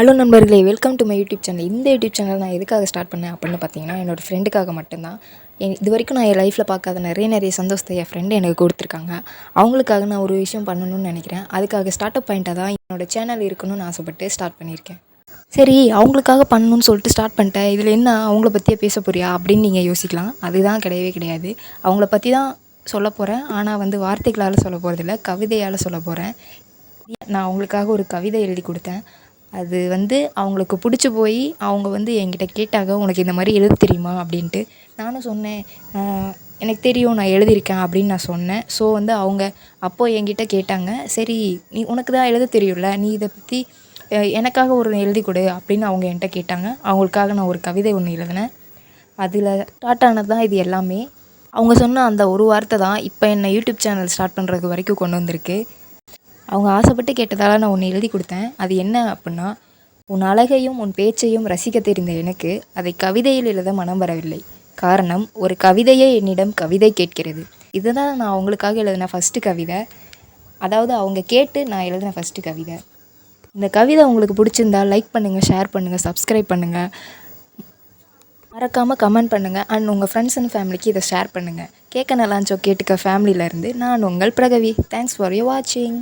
Hello நண்பர்களே welcome to my YouTube channel இந்த YouTube channel நான் எதுக்காக ஸ்டார்ட் பண்ணேன் அப்படின்னு பார்த்தீங்கன்னா என்னோடய ஃப்ரெண்டுக்காக மட்டும்தான். இது வரைக்கும் நான் என் லைஃப்பில் பார்க்காத நிறைய நிறைய சந்தோஷத்தை என் ஃப்ரெண்டு எனக்கு கொடுத்துருக்காங்க. அவங்களுக்காக நான் ஒரு விஷயம் பண்ணணும்னு நினைக்கிறேன். அதுக்காக ஸ்டார்ட் அப் பாயிண்ட்டாக தான் என்னோடய சேனல் இருக்கணும்னு ஆசைப்பட்டு ஸ்டார்ட் பண்ணியிருக்கேன். சரி அவங்களுக்காக பண்ணணும்னு சொல்லிட்டு ஸ்டார்ட் பண்ணிட்டேன். இதில் என்ன அவங்கள பற்றியே பேச போறியா அப்படின்னு நீங்கள் யோசிக்கலாம். அதுதான் கிடையவே கிடையாது. அவங்கள பற்றி தான் சொல்ல போகிறேன் ஆனால் வந்து வார்த்தைகளால் சொல்ல போகிறதில்ல கவிதையால் சொல்ல போகிறேன் நான் அவங்களுக்காக ஒரு கவிதை எழுதி கொடுத்தேன். அது வந்து அவங்களுக்கு பிடிச்சி போய் அவங்க வந்து என்கிட்ட கேட்டாங்க உனக்கு இந்த மாதிரி எழுத தெரியுமா? அப்படின்ட்டு. நானும் சொன்னேன் எனக்கு தெரியும் நான் எழுதியிருக்கேன் அப்படின்னு நான் சொன்னேன். ஸோ வந்து அவங்க அப்போது என்கிட்ட கேட்டாங்க சரி நீ உனக்கு தான் எழுத தெரியும்ல நீ இதை பற்றி எனக்காக ஒரு எழுதி கொடு அப்படின்னு அவங்க என்கிட்ட கேட்டாங்க. அவங்களுக்காக நான் ஒரு கவிதை ஒன்று எழுதினேன். அதில் ஸ்டார்ட் ஆனது தான் இது எல்லாமே. அவங்க சொன்ன அந்த ஒரு வார்த்தை தான் இப்போ என்னை யூடியூப் சேனல் ஸ்டார்ட் பண்ணுறது வரைக்கும் கொண்டு வந்திருக்கு. அவங்க ஆசைப்பட்டு கேட்டதால் நான் ஒன்று எழுதி கொடுத்தேன். அது என்ன அப்படின்னா உன் அழகையும் உன் பேச்சையும் ரசிக்க தெரிந்த எனக்கு அதை கவிதையில் எழுத மனம் வரவில்லை. காரணம் ஒரு கவிதையே என்னிடம் கவிதை கேட்கிறது. இதுதான் நான் அவங்களுக்காக எழுதின ஃபஸ்ட்டு கவிதை. அதாவது அவங்க கேட்டு நான் எழுதின ஃபஸ்ட்டு கவிதை. இந்த கவிதை உங்களுக்கு பிடிச்சிருந்தா லைக் பண்ணுங்கள் ஷேர் பண்ணுங்கள் சப்ஸ்கிரைப் பண்ணுங்கள் மறக்காமல் கமெண்ட் பண்ணுங்கள் அண்ட் உங்கள் ஃப்ரெண்ட்ஸ் அண்ட் ஃபேமிலிக்கு இதை ஷேர் பண்ணுங்கள் கேட்க நல்லாச்சோ கேட்டுக்க ஃபேமிலியிலேருந்து நான் உங்கள் பிரகவி. தேங்க்ஸ் ஃபார் யூ வாட்சிங்